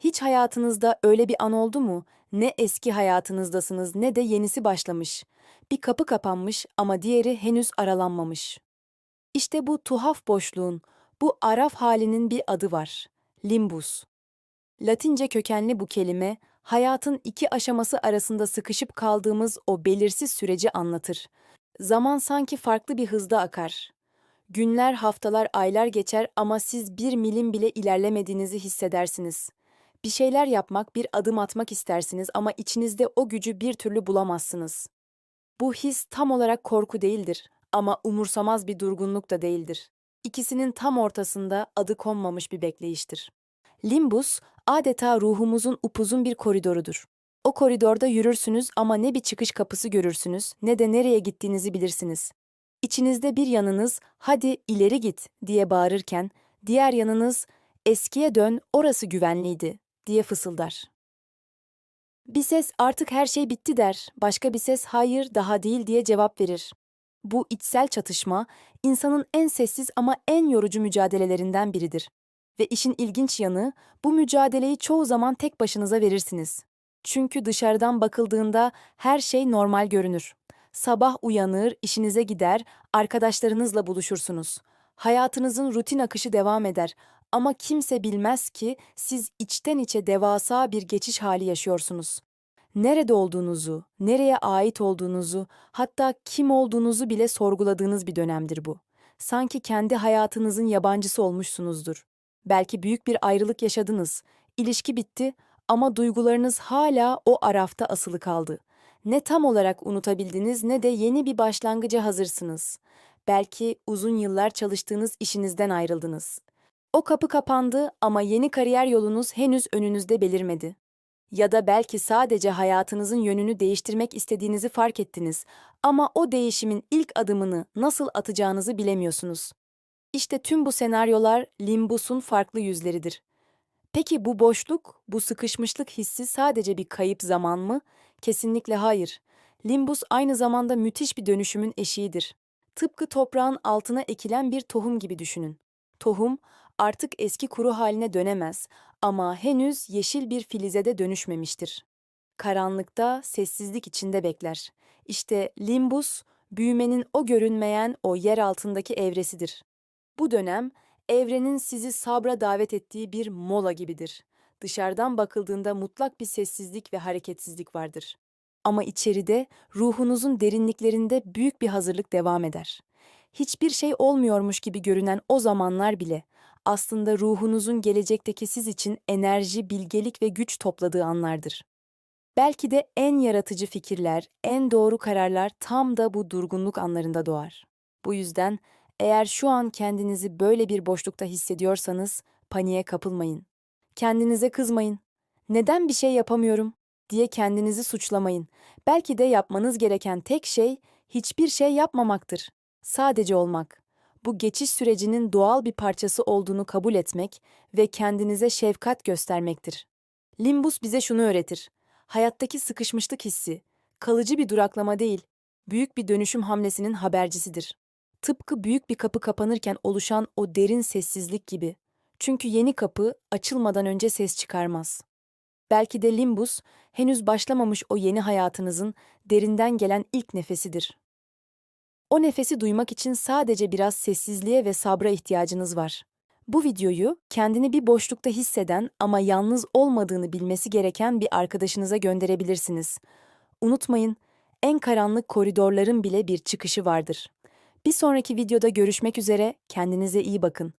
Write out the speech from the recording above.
Hiç hayatınızda öyle bir an oldu mu? Ne eski hayatınızdasınız ne de yenisi başlamış. Bir kapı kapanmış ama diğeri henüz aralanmamış. İşte bu tuhaf boşluğun, bu araf halinin bir adı var. Limbus. Latince kökenli bu kelime, hayatın iki aşaması arasında sıkışıp kaldığımız o belirsiz süreci anlatır. Zaman sanki farklı bir hızda akar. Günler, haftalar, aylar geçer ama siz bir milim bile ilerlemediğinizi hissedersiniz. Bir şeyler yapmak, bir adım atmak istersiniz ama içinizde o gücü bir türlü bulamazsınız. Bu his tam olarak korku değildir ama umursamaz bir durgunluk da değildir. İkisinin tam ortasında adı konmamış bir bekleyiştir. Limbus adeta ruhumuzun upuzun bir koridorudur. O koridorda yürürsünüz ama ne bir çıkış kapısı görürsünüz ne de nereye gittiğinizi bilirsiniz. İçinizde bir yanınız hadi ileri git diye bağırırken diğer yanınız eskiye dön orası güvenliydi diye fısıldar. Bir ses artık her şey bitti der, başka bir ses hayır daha değil diye cevap verir. Bu içsel çatışma insanın en sessiz ama en yorucu mücadelelerinden biridir. Ve işin ilginç yanı bu mücadeleyi çoğu zaman tek başınıza verirsiniz. Çünkü dışarıdan bakıldığında her şey normal görünür. Sabah uyanır, işinize gider, arkadaşlarınızla buluşursunuz. Hayatınızın rutin akışı devam eder ama kimse bilmez ki siz içten içe devasa bir geçiş hali yaşıyorsunuz. Nerede olduğunuzu, nereye ait olduğunuzu, hatta kim olduğunuzu bile sorguladığınız bir dönemdir bu. Sanki kendi hayatınızın yabancısı olmuşsunuzdur. Belki büyük bir ayrılık yaşadınız. İlişki bitti ama duygularınız hala o arafta asılı kaldı. Ne tam olarak unutabildiniz ne de yeni bir başlangıca hazırsınız. Belki uzun yıllar çalıştığınız işinizden ayrıldınız. O kapı kapandı ama yeni kariyer yolunuz henüz önünüzde belirmedi. Ya da belki sadece hayatınızın yönünü değiştirmek istediğinizi fark ettiniz ama o değişimin ilk adımını nasıl atacağınızı bilemiyorsunuz. İşte tüm bu senaryolar limbus'un farklı yüzleridir. Peki bu boşluk, bu sıkışmışlık hissi sadece bir kayıp zaman mı? Kesinlikle hayır. Limbus aynı zamanda müthiş bir dönüşümün eşiğidir. Tıpkı toprağın altına ekilen bir tohum gibi düşünün. Tohum artık eski kuru haline dönemez ama henüz yeşil bir filize de dönüşmemiştir. Karanlıkta, sessizlik içinde bekler. İşte limbus, büyümenin o görünmeyen, o yer altındaki evresidir. Bu dönem, evrenin sizi sabra davet ettiği bir mola gibidir. Dışarıdan bakıldığında mutlak bir sessizlik ve hareketsizlik vardır. Ama içeride, ruhunuzun derinliklerinde büyük bir hazırlık devam eder. Hiçbir şey olmuyormuş gibi görünen o zamanlar bile aslında ruhunuzun gelecekteki siz için enerji, bilgelik ve güç topladığı anlardır. Belki de en yaratıcı fikirler, en doğru kararlar tam da bu durgunluk anlarında doğar. Bu yüzden eğer şu an kendinizi böyle bir boşlukta hissediyorsanız paniğe kapılmayın. Kendinize kızmayın. Neden bir şey yapamıyorum diye kendinizi suçlamayın. Belki de yapmanız gereken tek şey hiçbir şey yapmamaktır. Sadece olmak. Bu geçiş sürecinin doğal bir parçası olduğunu kabul etmek ve kendinize şefkat göstermektir. Limbus bize şunu öğretir. Hayattaki sıkışmışlık hissi, kalıcı bir duraklama değil, büyük bir dönüşüm hamlesinin habercisidir. Tıpkı büyük bir kapı kapanırken oluşan o derin sessizlik gibi. Çünkü yeni kapı açılmadan önce ses çıkarmaz. Belki de limbus henüz başlamamış o yeni hayatınızın derinden gelen ilk nefesidir. O nefesi duymak için sadece biraz sessizliğe ve sabra ihtiyacınız var. Bu videoyu kendini bir boşlukta hisseden ama yalnız olmadığını bilmesi gereken bir arkadaşınıza gönderebilirsiniz. Unutmayın, en karanlık koridorların bile bir çıkışı vardır. Bir sonraki videoda görüşmek üzere, kendinize iyi bakın.